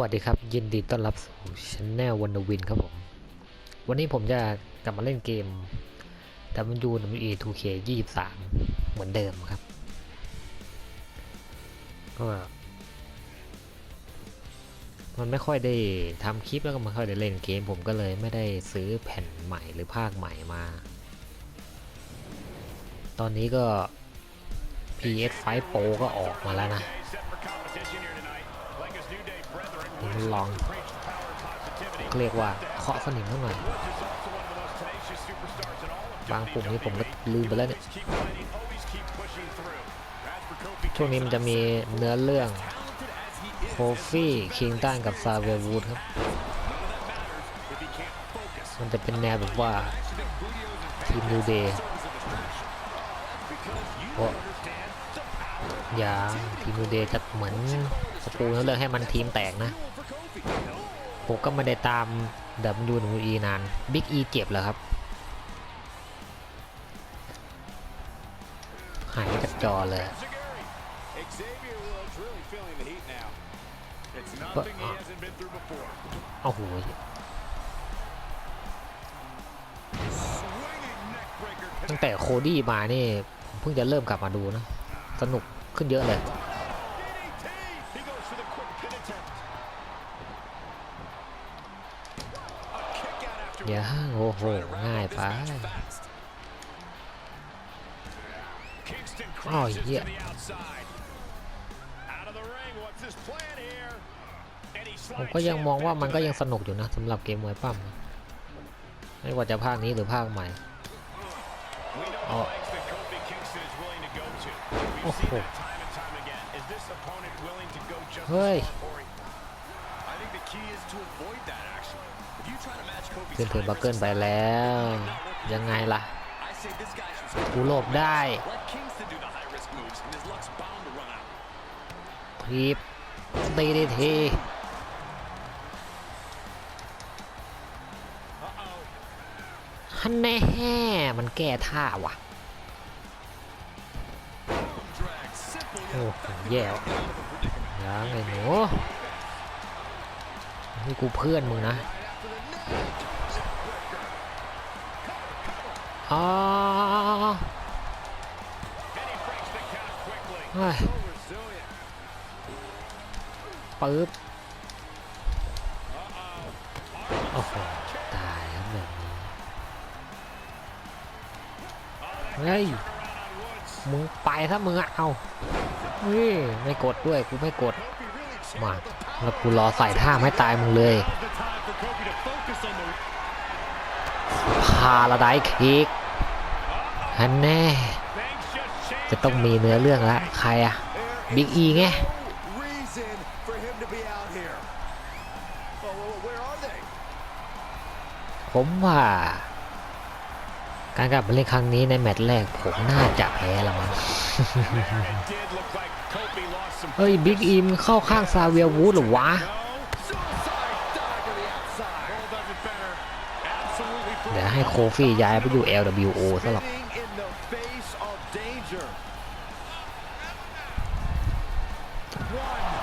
วัสดีครับ ยินดีต้อนรับสู่ช anel วันวินครับผม วันนี้ผมจะกลับมาเล่นเกม WWE 2K 23 เหมือนเดิมครับก็มันไม่ค่อยได้ทำคลิปแล้วก็ไม่ค่อยได้เล่นเกม ผมก็เลยไม่ได้ซื้อแผ่นใหม่หรือภาคใหม่มา ตอนนี้ก็ PS5 Pro ก็ออกมาแล้วนะ ลองเรียกว่าเคาะสนิมเท่าหน่อยบางปุ่มนี้ผมก็ลืมไปแล้วเนี่ยช่วงนี้มันจะมีเนื้อเรื่องโคฟี่คิงตันกับซาเววูดครับ มันจะเป็นแนวแบบว่า ทีมนิวเดย์เพราะอย่าทีมนิวเดย์จะเหมือนสปูนื้อเรื่องให้มันทีมแตกนะ ผมก็ไม่ได้ตาม WWE นาน Big E เจ็บเหรอครับ หายจากจอเลย But he hasn't been through before. เอาหูย Swinging neck breaker ตั้งแต่โคดี้มานี่ผมเพิ่งจะเริ่มกลับมาดูนะ สนุกขึ้นเยอะเลย อย่าโอ้โหง่ายไปอ๋อเหี้ย ผมก็ยังมองว่ามันก็ยังสนุกอยู่นะสำหรับเกมมวยปั้มไม่ว่าจะภาคนี้หรือภาคใหม่โอ้โหเฮ้ย ขึ้นถึง high บักเกิล risk ไปแล้ว ยังไงล่ะ I say this guy should กูหลบได้ let Kingston do the high risk moves, and his luck's bound to run out. ทีบตีดีที Uh-oh. ฮันแน่มันแก้ท่าว่ะ Drag. Simple โอ้ yet โหแย่ว่ะยังไงหนู นี่กูเพื่อนมึงนะอาปึ๊บโอ้โหตายแล้วแบบนี้เฮ้ยมึงไปถ้ามึงเอาเฮ้ยไม่กดด้วย กูไม่กด มา แล้วกูรอใส่ท่าไม่ตายมึงเลย พาราไดคิกฮันแน่ จะต้องมีเนื้อเรื่องละใครอะบิ๊กอีไงผมว่า การกลับมาเล่นครั้งนี้ในแมตช์แรกผมน่าจะแพ้ละมั้ง It did look like Kofi lost some เฮ้ยบิ๊กอิมเข้าข้างซาเวียวูดเหรอวะ No. Suicide dive to the outside. All does it better. Absolutely เดี๋ยวให้โคฟี่ย้ายไปอยู่ LWO ซะหรอก Spinning in the face of danger.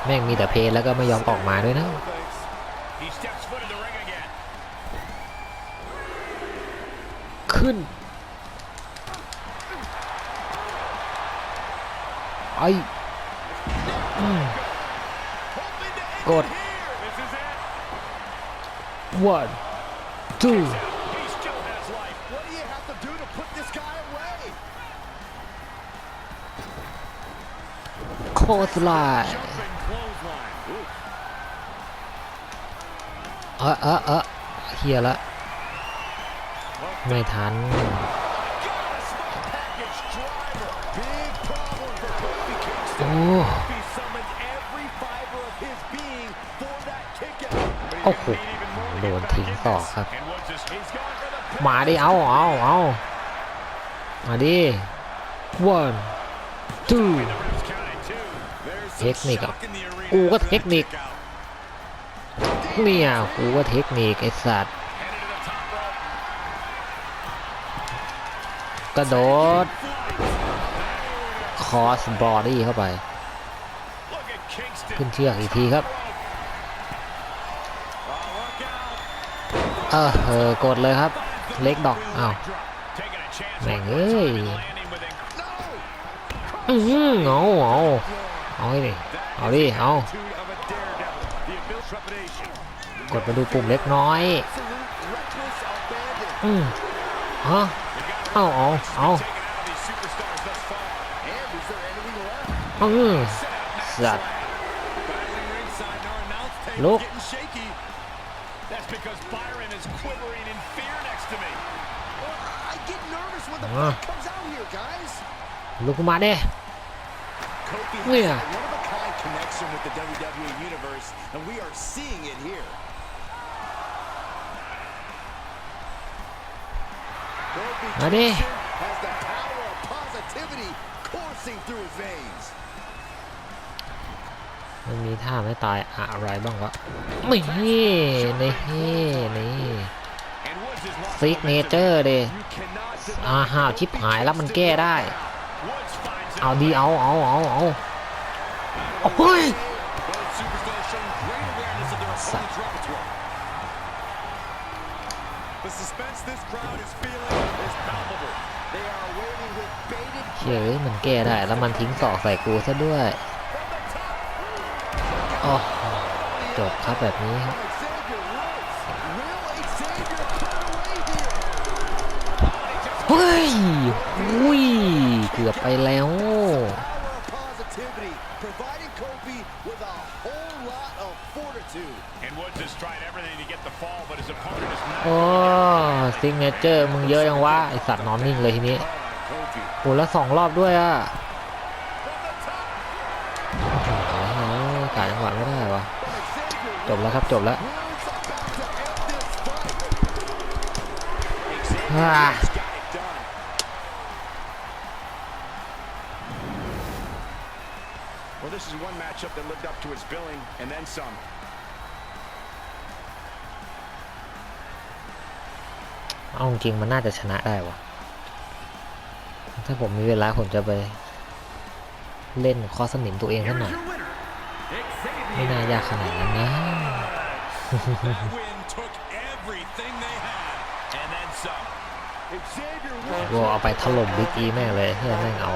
แม่งมีแต่เพลงแล้วก็ไม่ยอมออกมาด้วยนะ He steps foot in the ring again. ขึ้นไอ้ Good. it here. This is it. one two He still has life. What do you have to do to put this guy away? โคตรไลน์ Jumping clothesline. Ooh. เออเออเออเฮียละ ไม่ทัน Got a โอ้ he's โห gonna need even more to โด get น back ทิ้ง in ต่อ this. ครับ And what's this? He's gone for the pin. มาดิเอาเอาเอามาดิ one two Ribs counted two. There's some เทคนิคอะ shock in the arena กูก็ after เท that คนิค kick out. เนี่ยกูว่าเทคนิคไอ้สัตว์ Headed to the top rope. กระโดดคอสบอดี้เข้าไป Look at Kingston. ขึ้นเชือกอีกทีครับ เออเออกดเลยครับ เล็กดอกอ้าวแม่งเอ้ยอือเอาเอาเอาดิเอาดิเอากดไปดูปุ่มเล็กน้อยอือฮะเอาเอาเอาอืมสัตว์ลูก because Byron is quivering in fear next to me. I get nervous when the uh. Comes out here, guys. Look at my there. Kofi has oh, yeah. a one-of-a-kind connection with the WWE Universe, and we are seeing it here. Kofi has the power of positivity coursing through his veins. มันมีท่าไม่ตายอะไรบ้างวะไม่นี่นี่ซิกเนเจอร์เดอาหาชิปหายแล้วมันแก้ได้ เอาดีเอาเอาเอาเอาโอ้ยสัเฮ้ยมันแก้ได้แล้วมันทิ้งสอกใส่กูซะด้วย โอ้จบครับแบบนี้ครับ Xavier Woods. Will Xavier put away here? เฮ้ยอุ้ย เกือบไปแล้ว Power of positivity, providing Kofi with a whole lot of fortitude. And Woods has tried everything to get the fall, but his opponent is not. โอ้ซิงเนเจอร์มึงเยอะยังวะไอสัตว์นอนนิ่งเลยทีนี้ Kofi. โอ้แล้วสองรอบด้วยอะ กาจังหวะไม่ได้วะ Xavier จบแล้วครับจบแล้ว Woods about to end this fight. Xavier อ่า got it done. Well, this is one matchup that lived up to its billing and then some. เอาจริงๆมันน่าจะชนะได้วะถ้าผมมีเวลาผมจะไปเล่นคอสนิมตัวเองสักหน่อย ไม่น่ายากขนาดนั้นนะ That win took everything they had and then some. Xavier Woods. กูเอาไปถล่มบิ๊กอีแม่งเลยเฮียแม่งเอา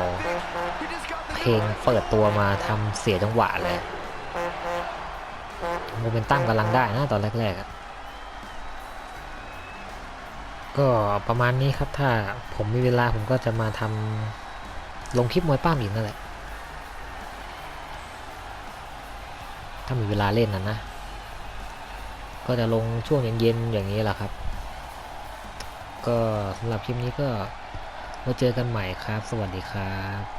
He just got the เพลงเปิดตัวมาทำเสียจังหวะเลยโมเมนตัมกำลังได้นะตอนแรกๆอะก็ประมาณนี้ครับถ้าผมมีเวลาผมก็จะมาทำลงคลิปมวยป้ามอีกนั่นแหละ ถ้ามีเวลาเล่นนะนะ ก็จะลงช่วงเย็นๆอย่างนี้แหละครับ ก็สำหรับคลิปนี้ก็มาเจอกันใหม่ครับ สวัสดีครับ